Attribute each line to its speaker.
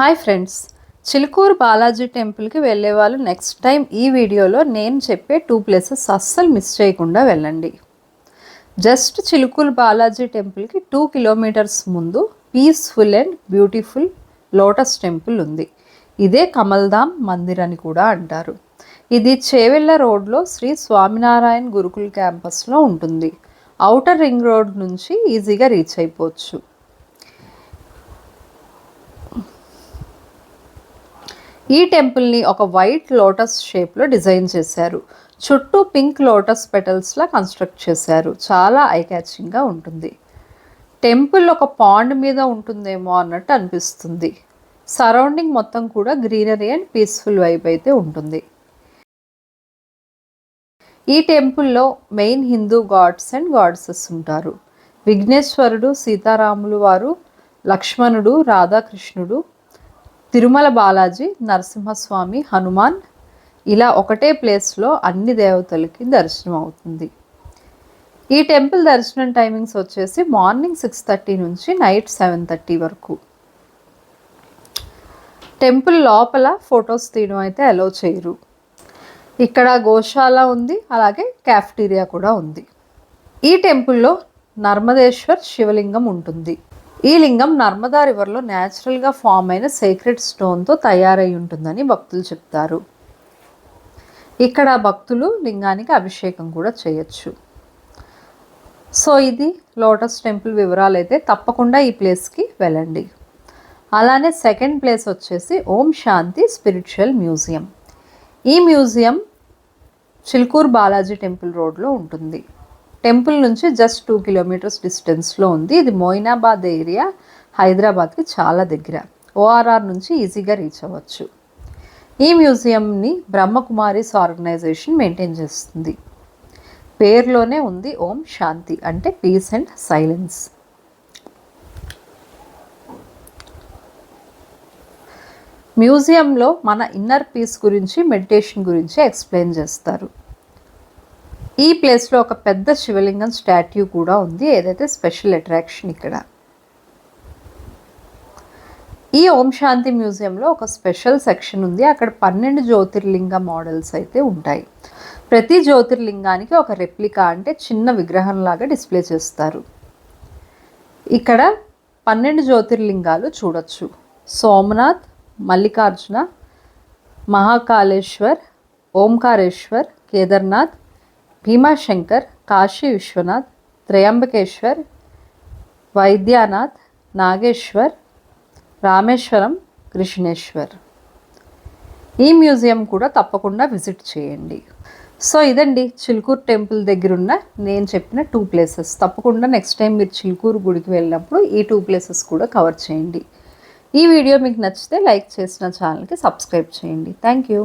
Speaker 1: Hi friends. Chilukuru Balaji టెంపుల్కి వెళ్ళే వాళ్ళు నెక్స్ట్ టైం ఈ వీడియోలో నేను చెప్పే టూ ప్లేసెస్ అస్సలు మిస్ చేయకుండా వెళ్ళండి. జస్ట్ చిలుకూరు బాలాజీ టెంపుల్కి టూ కిలోమీటర్స్ ముందు peaceful and beautiful lotus temple ఉంది. ఇదే కమల్ధామ్ మందిర్ అని కూడా అంటారు. ఇది చేవెళ్ళ రోడ్లో శ్రీ స్వామినారాయణ గురుకుల్ క్యాంపస్లో ఉంటుంది. ఔటర్ రింగ్ రోడ్ నుంచి ఈజీగా రీచ్ అయిపోవచ్చు. ఈ టెంపుల్ని ఒక వైట్ లోటస్ షేప్లో డిజైన్ చేశారు. చుట్టూ పింక్ లోటస్ పెటల్స్లా కన్స్ట్రక్ట్ చేశారు. చాలా ఐ క్యాచింగ్గా ఉంటుంది. టెంపుల్ ఒక పాండ్ మీద ఉంటుందేమో అన్నట్టు అనిపిస్తుంది. సరౌండింగ్ మొత్తం కూడా గ్రీనరీ అండ్ పీస్ఫుల్ వైబ్ అయితే ఉంటుంది. ఈ టెంపుల్లో main Hindu gods and goddesses ఉంటారు. విఘ్నేశ్వరుడు సీతారాములు వారు లక్ష్మణుడు రాధాకృష్ణుడు తిరుమల బాలాజీ నరసింహస్వామి హనుమాన్ ఇలా ఒకటే ప్లేస్లో అన్ని దేవతలకి దర్శనం అవుతుంది. ఈ టెంపుల్ దర్శనం టైమింగ్స్ వచ్చేసి మార్నింగ్ సిక్స్ థర్టీ నుంచి నైట్ సెవెన్ థర్టీ వరకు. టెంపుల్ లోపల ఫొటోస్ తీయడం అయితే అలో చేయరు. ఇక్కడ గోశాల ఉంది అలాగే క్యాఫ్టీరియా కూడా ఉంది. ఈ టెంపుల్లో నర్మదేశ్వర్ శివలింగం ఉంటుంది. ఈ లింగం నర్మదా రివర్లో న్యాచురల్గా ఫామ్ అయిన సీక్రెట్ స్టోన్తో తయారై ఉంటుందని భక్తులు చెప్తారు. ఇక్కడ భక్తులు లింగానికి అభిషేకం కూడా చేయొచ్చు. సో ఇది లోటస్ టెంపుల్ వివరాలు అయితే తప్పకుండా ఈ ప్లేస్కి వెళ్ళండి. అలానే సెకండ్ ప్లేస్ వచ్చేసి ఓం శాంతి స్పిరిచువల్ మ్యూజియం. ఈ మ్యూజియం చిల్కూర్ బాలాజీ టెంపుల్ రోడ్లో ఉంటుంది. టెంపుల్ నుంచి జస్ట్ టూ కిలోమీటర్స్ డిస్టెన్స్లో ఉంది. ఇది మోయినాబాద్ ఏరియా. హైదరాబాద్కి చాలా దగ్గర. ఓఆర్ఆర్ నుంచి ఈజీగా రీచ్ అవ్వచ్చు. ఈ మ్యూజియంని బ్రహ్మకుమారిస్ ఆర్గనైజేషన్ మెయింటైన్ చేస్తుంది. పేరులోనే ఉంది ఓం శాంతి అంటే పీస్ అండ్ సైలెన్స్. మ్యూజియంలో మన ఇన్నర్ పీస్ గురించి మెడిటేషన్ గురించి ఎక్స్ప్లెయిన్ చేస్తారు. ఈ ప్లేస్లో ఒక పెద్ద శివలింగం స్టాట్యూ కూడా ఉంది. ఏదైతే స్పెషల్ అట్రాక్షన్ ఇక్కడ? ఈ ఓం శాంతి మ్యూజియంలో ఒక స్పెషల్ సెక్షన్ ఉంది. అక్కడ పన్నెండు జ్యోతిర్లింగ మోడల్స్ అయితే ఉంటాయి. ప్రతి జ్యోతిర్లింగానికి ఒక రెప్లికా అంటే చిన్న విగ్రహంలాగా డిస్ప్లే చేస్తారు. ఇక్కడ పన్నెండు జ్యోతిర్లింగాలు చూడొచ్చు. సోమనాథ్ మల్లికార్జున మహాకాళేశ్వర్ ఓంకారేశ్వర్ కేదార్నాథ్ భీమాశంకర్ కాశీ విశ్వనాథ్ త్రయంబకేశ్వర్ వైద్యనాథ్ నాగేశ్వర్ రామేశ్వరం కృష్ణేశ్వర్. ఈ మ్యూజియం కూడా తప్పకుండా విజిట్ చేయండి. సో ఇదండి చిలుకూరు టెంపుల్ దగ్గర ఉన్న నేను చెప్పిన టూ ప్లేసెస్ తప్పకుండా నెక్స్ట్ టైం మీరు చిలుకూరు గుడికి వెళ్ళినప్పుడు ఈ టూ ప్లేసెస్ కూడా కవర్ చేయండి. ఈ వీడియో మీకు నచ్చితే లైక్ చేసిన ఛానల్కి సబ్స్క్రైబ్ చేయండి. Thank you